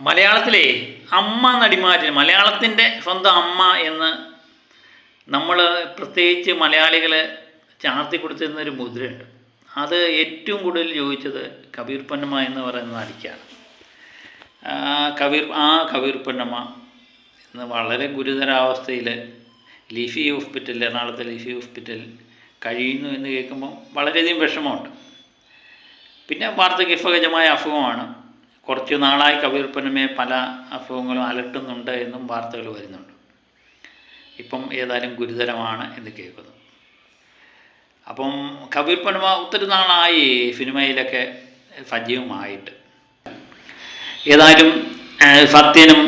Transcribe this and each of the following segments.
മലയാളത്തിലെ അമ്മ നടിമാരിൽ മലയാളത്തിന്റെ സ്വന്തം അമ്മ എന്ന് നമ്മൾ പ്രത്യേകിച്ച് മലയാളികൾ ചാർത്തി കൊടുത്തിരുന്ന ഒരു മുദ്രയുണ്ട്. അത് ഏറ്റവും കൂടുതൽ ചോദിച്ചത് കബീർ പൊന്നമ്മ എന്ന് പറയുന്ന നടിക്കാണ്. കബീർ ആ കബീർ പൊന്നമ്മ ഇന്ന് വളരെ ഗുരുതരാവസ്ഥയിൽ ലിഫി ഹോസ്പിറ്റൽ എറണാകുളത്തെ ലിഫി ഹോസ്പിറ്റൽ കഴിയുന്നു എന്ന് കേൾക്കുമ്പം വളരെയധികം വിഷമമുണ്ട്. പിന്നെ വാർദ്ധക്യസഹജമായ അസുഖമാണ്. കുറച്ച് നാളായി കവിയുൽപ്പന്നമേ പല അസുഖങ്ങളും അലട്ടുന്നുണ്ട് എന്നും വാർത്തകൾ വരുന്നുണ്ട്. ഇപ്പം ഏതായാലും ഗുരുതരമാണ് എന്ന് കേൾക്കുന്നു. അപ്പം കവിയുൽപ്പന്നമ ഒത്തിരി നാളായി സിനിമയിലൊക്കെ സജീവമായിട്ട്. ഏതായാലും സത്യനും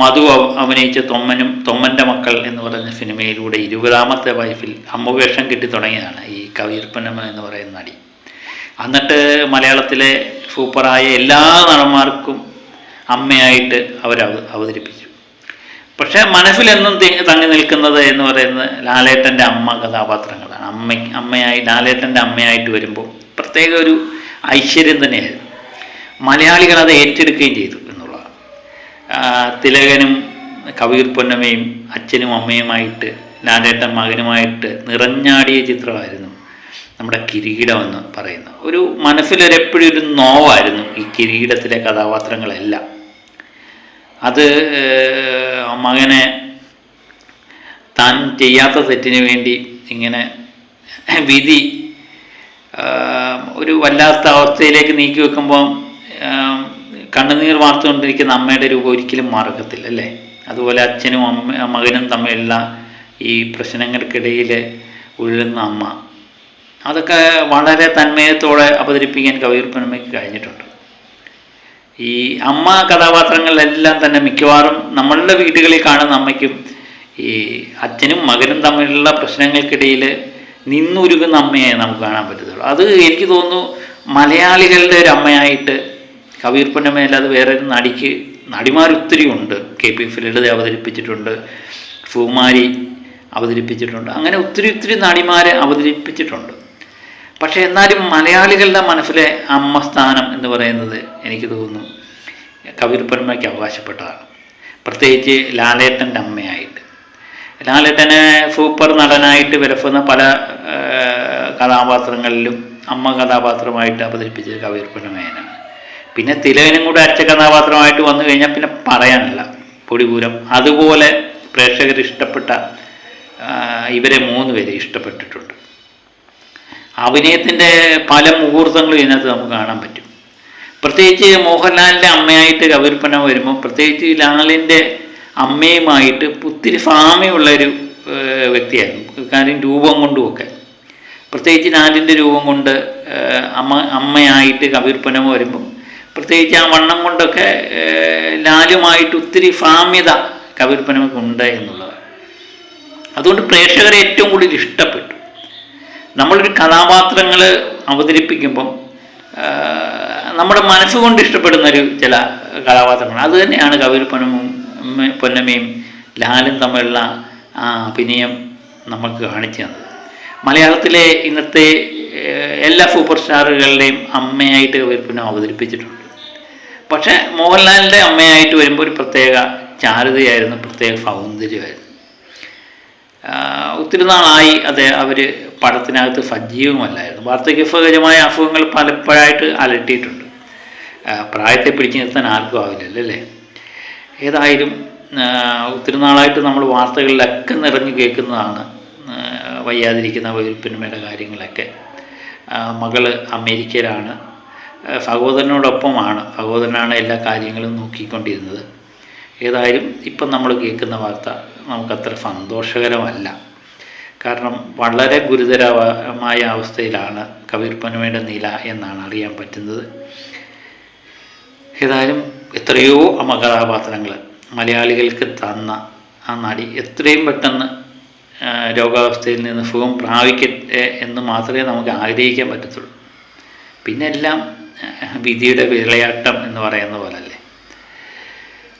മധു അഭിനയിച്ച തൊമ്മനും തൊമ്മന്റെ മക്കൾ എന്ന് പറയുന്ന സിനിമയിലൂടെ ഇരുപതാമത്തെ വയസ്സിൽ അമ്മവേഷം കിട്ടി തുടങ്ങിയതാണ് ഈ കവിയർപ്പനമ എന്ന് പറയുന്ന നടി. എന്നിട്ട് മലയാളത്തിലെ സൂപ്പറായ എല്ലാ നടന്മാർക്കും അമ്മയായിട്ട് അവർ അവതരിപ്പിച്ചു. പക്ഷേ മനസ്സിലെന്നും തങ്ങി നിൽക്കുന്നത് എന്ന് പറയുന്നത് ലാലേട്ടന്റെ അമ്മ കഥാപാത്രങ്ങളാണ്. അമ്മ അമ്മയായി ലാലേട്ടന്റെ അമ്മയായിട്ട് വരുമ്പോൾ പ്രത്യേക ഒരു ഐശ്വര്യം തന്നെയായിരുന്നു. മലയാളികൾ അത് ഏറ്റെടുക്കുകയും ചെയ്തു എന്നുള്ളതാണ്. തിലകനും കവിയൂർ പൊന്നമ്മയും അച്ഛനും അമ്മയുമായിട്ട് ലാലേട്ടൻ മകനുമായിട്ട് നിറഞ്ഞാടിയ ചിത്രമായിരുന്നു നമ്മുടെ കിരീടം എന്ന് പറയുന്ന. ഒരു മനസ്സിലൊരെപ്പോഴും ഒരു നോവായിരുന്നു ഈ കിരീടത്തിലെ കഥാപാത്രങ്ങളെല്ലാം. അത് മകനെ താൻ ചെയ്യാത്ത തെറ്റിന് വേണ്ടി ഇങ്ങനെ വിധി ഒരു വല്ലാത്ത അവസ്ഥയിലേക്ക് നീക്കി വെക്കുമ്പോൾ കണ്ണുനീർ വാർത്തുകൊണ്ടിരിക്കുന്ന അമ്മയുടെ രൂപം ഒരിക്കലും മറക്കത്തില്ല അല്ലേ? അതുപോലെ അച്ഛനും അമ്മ മകനും തമ്മിലുള്ള ഈ പ്രശ്നങ്ങൾക്കിടയിൽ ഉഴലുന്ന അമ്മ. അതൊക്കെ വളരെ തന്മയത്തോടെ അവതരിപ്പിക്കാൻ കവിയൂർ പൊന്നമ്മയ്ക്ക് കഴിഞ്ഞിട്ടുണ്ട്. ഈ അമ്മ കഥാപാത്രങ്ങളിലെല്ലാം തന്നെ മിക്കവാറും നമ്മളുടെ വീടുകളിൽ കാണുന്ന അമ്മയ്ക്കും ഈ അച്ഛനും മകനും തമ്മിലുള്ള പ്രശ്നങ്ങൾക്കിടയിൽ നിന്നുരുകുന്ന അമ്മയെ നമുക്ക് കാണാൻ പറ്റത്തുള്ളൂ. അത് എനിക്ക് തോന്നുന്നു മലയാളികളുടെ ഒരു അമ്മയായിട്ട് കബീർ പൊന്നമ്മയല്ലാതെ വേറെ നടിക്ക് നടിമാർ ഒത്തിരി ഉണ്ട്. കെ പി ഫിലിഡ് അവതരിപ്പിച്ചിട്ടുണ്ട് ഫുമാരി അവതരിപ്പിച്ചിട്ടുണ്ട് അങ്ങനെ ഒത്തിരി ഒത്തിരി നടിമാരെ അവതരിപ്പിച്ചിട്ടുണ്ട്. പക്ഷേ എന്നാലും മലയാളികളുടെ മനസ്സിലെ അമ്മസ്ഥാനം എന്ന് പറയുന്നത് എനിക്ക് തോന്നുന്നു കബീർ പൊന്മയ്ക്ക് അവകാശപ്പെട്ടതാണ്. പ്രത്യേകിച്ച് ലാലേട്ടന്റെ അമ്മയായിട്ട്. ലാലേട്ടനെ സൂപ്പർ നടനായിട്ട് വിലപ്പുന്ന പല കഥാപാത്രങ്ങളിലും അമ്മ കഥാപാത്രമായിട്ട് അവതരിപ്പിച്ചത് കബീർ പൊന്നമ്മേനാണ് പിന്നെ തിലകനും കൂടെ അച്ഛ കഥാപാത്രമായിട്ട് വന്നു കഴിഞ്ഞാൽ പിന്നെ പറയാനില്ല. പൊടിപൂരം. അതുപോലെ പ്രേക്ഷകർ ഇഷ്ടപ്പെട്ട ഇവരെ മൂന്ന് പേരെ ഇഷ്ടപ്പെട്ടിട്ടുണ്ട്. അഭിനയത്തിന്റെ പല മുഹൂർത്തങ്ങളും ഇതിനകത്ത് നമുക്ക് കാണാൻ പറ്റും. പ്രത്യേകിച്ച് മോഹൻലാലിന്റെ അമ്മയായിട്ട് കവിർപ്പന വരുമ്പോൾ പ്രത്യേകിച്ച് ലാലിന്റെ അമ്മയുമായിട്ട് ഒത്തിരി സാമ്യമുള്ളൊരു വ്യക്തിയായിരുന്നു. കാര്യം രൂപം കൊണ്ടുമൊക്കെ. പ്രത്യേകിച്ച് ലാലിന്റെ രൂപം കൊണ്ട് അമ്മ അമ്മയായിട്ട് കവിർപ്പന വരുമ്പം പ്രത്യേകിച്ച് ആ വണ്ണം കൊണ്ടൊക്കെ ലാലുമായിട്ട് ഒത്തിരി സാമ്യത കവിർപ്പനമൊക്കെ എന്നുള്ളതാണ്. അതുകൊണ്ട് പ്രേക്ഷകരെ ഏറ്റവും കൂടുതൽ ഇഷ്ടപ്പെട്ടു. നമ്മളൊരു കഥാപാത്രങ്ങൾ അവതരിപ്പിക്കുമ്പം നമ്മുടെ മനസ്സുകൊണ്ട് ഇഷ്ടപ്പെടുന്ന ഒരു ചില കഥാപാത്രങ്ങൾ. അത് തന്നെയാണ് കവിർ പൊന്നമും പൊന്നമ്മയും ലാലും തമ്മിലുള്ള ആ അഭിനയം നമുക്ക് കാണിച്ചു തന്നത്. മലയാളത്തിലെ ഇന്നത്തെ എല്ലാ സൂപ്പർ സ്റ്റാറുകളുടെയും അമ്മയായിട്ട് കവിർ പൊന്നം അവതരിപ്പിച്ചിട്ടുണ്ട്. പക്ഷേ മോഹൻലാലിന്റെ അമ്മയായിട്ട് വരുമ്പോൾ ഒരു പ്രത്യേക ചാരുതയായിരുന്നു പ്രത്യേക സൗന്ദര്യമായിരുന്നു. ഒത്തിരി നാളായി അത് അവർ പടത്തിനകത്ത് സജീവമല്ലായിരുന്നു. വാർദ്ധക്യസഹജമായ അസുഖങ്ങൾ പലപ്പോഴായിട്ട് അലട്ടിയിട്ടുണ്ട്. പ്രായത്തെ പിടിച്ചു നിർത്താൻ ആർക്കും ആവില്ലല്ലോ അല്ലേ? ഏതായാലും ഒത്തിരി നാളായിട്ട് നമ്മൾ വാർത്തകളിലൊക്കെ നിറഞ്ഞു കേൾക്കുന്നതാണ് വയ്യാതിരിക്കുന്ന വൈരുപ്പിന്മയുടെ കാര്യങ്ങളൊക്കെ. മകൾ അമേരിക്കയിലാണ്. സഹോദരനോടൊപ്പമാണ്. സഹോദരനാണ് എല്ലാ കാര്യങ്ങളും നോക്കിക്കൊണ്ടിരുന്നത്. ഏതായാലും ഇപ്പം നമ്മൾ കേൾക്കുന്ന വാർത്ത നമുക്കത്ര സന്തോഷകരമല്ല. കാരണം വളരെ ഗുരുതരമായ അവസ്ഥയിലാണ് കബീർ പൊന്നമ്മയുടെ നില എന്നാണ് അറിയാൻ പറ്റുന്നത്. ഏതായാലും എത്രയോ അമകഥാപാത്രങ്ങൾ കഥാപാത്രങ്ങൾ മലയാളികൾക്ക് തന്ന ആ നടി എത്രയും പെട്ടെന്ന് രോഗാവസ്ഥയിൽ നിന്ന് സുഖം പ്രാപിക്കട്ടെ എന്ന് മാത്രമേ നമുക്ക് ആഗ്രഹിക്കാൻ പറ്റത്തുള്ളൂ. പിന്നെ എല്ലാം വിധിയുടെ വിളയാട്ടം എന്ന് പറയുന്ന പോലല്ലേ.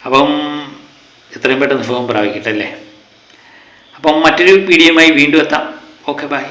അപ്പം എത്രയും പെട്ടെന്ന് സുഖം പ്രാപിക്കട്ടെ അല്ലേ അപ്പം മറ്റൊരു വീഡിയോയുമായി വീണ്ടും എത്താം. Okay bye